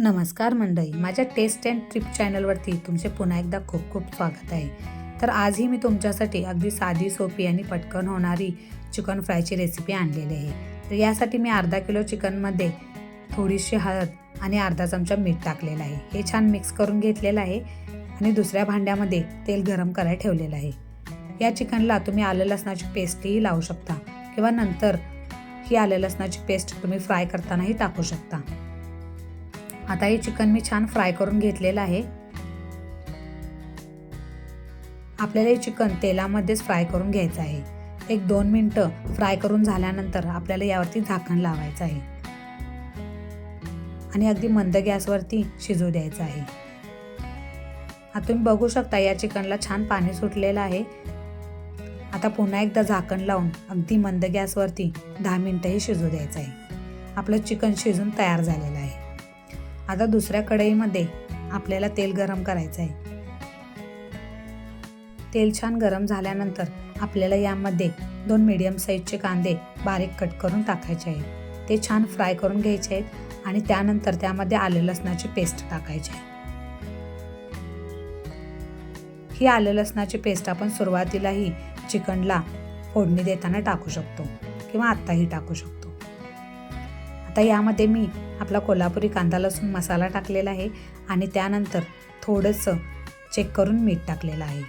नमस्कार मंडळी माझ्या टेस्ट अँड ट्रिप चॅनलवरती तुमचे पुन्हा एकदा खूप खूप स्वागत आहे. तर आजही मी तुमच्यासाठी अगदी साधी सोपी आणि पटकन होणारी चिकन फ्रायची रेसिपी आणलेली आहे. तर यासाठी मी अर्धा किलो चिकनमध्ये थोडीशी हळद आणि अर्धा चमचा मीठ टाकलेलं आहे. हे छान मिक्स करून घेतलेलं आहे आणि दुसऱ्या भांड्यामध्ये तेल गरम करायला ठेवलेलं आहे. या चिकनला तुम्ही आलं लसणाची पेस्टही लावू शकता किंवा नंतर ही आलं लसणाची पेस्ट तुम्ही फ्राय करतानाही टाकू शकता. आता हे चिकन मी छान फ्राय करून घेतलेलं आहे. आपल्याला हे चिकन तेलामध्येच फ्राय करून घ्यायचं आहे. एक दोन मिनटं फ्राय करून झाल्यानंतर आपल्याला यावरती झाकण लावायचं आहे. आणि अगदी मंद गॅसवरती शिजू द्यायचं आहे. आता तुम्ही बघू शकता या चिकनला छान पाणी सुटलेलं आहे. आता पुन्हा एकदा झाकण लावून अगदी मंद गॅसवरती दहा मिनटंही शिजू द्यायचं आहे. आपलं चिकन शिजून तयार झालेलं आहे. आता दुसऱ्या कढईमध्ये आपल्याला तेल गरम करायचं आहे. तेल छान गरम झाल्यानंतर आपल्याला यामध्ये दोन मीडियम साईजचे कांदे बारीक कट करून टाकायचे आहेत. ते छान फ्राय करून घ्यायचे आहेत आणि त्यानंतर त्यामध्ये आलं लसणाची पेस्ट टाकायची आहे. ही आलं लसणाची पेस्ट आपण सुरुवातीलाही चिकनला फोडणी देताना टाकू शकतो किंवा आत्ताही टाकू शकतो. आता यामध्ये मी आपला कोल्हापुरी कांदा लसूण मसाला टाकलेला आहे आणि त्यानंतर थोडंसं चेक करून मीठ टाकलेलं आहे.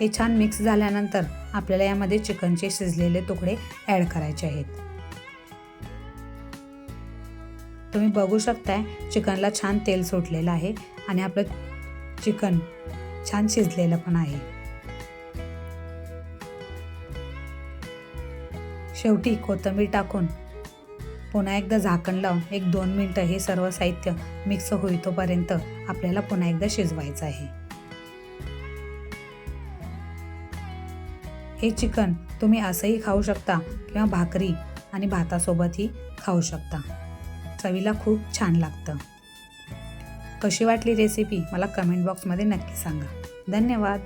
हे छान मिक्स झाल्यानंतर आपल्याला यामध्ये चिकनचे शिजलेले तुकडे ॲड करायचे आहेत. तुम्ही बघू शकताय चिकनला छान तेल सुटलेलं आहे आणि आपलं चिकन छान शिजलेलं पण आहे. शेवटी कोथिंबीर टाकून पुन्हा एकदा झाकण लावून एक दोन मिनटं हे सर्व साहित्य मिक्स होईतोपर्यंत आपल्याला पुन्हा एकदा शिजवायचं आहे. हे चिकन तुम्ही असंही खाऊ शकता किंवा भाकरी आणि भातासोबतही खाऊ शकता. चवीला खूप छान लागतं. कशी वाटली रेसिपी मला कमेंट बॉक्समध्ये नक्की सांगा. धन्यवाद.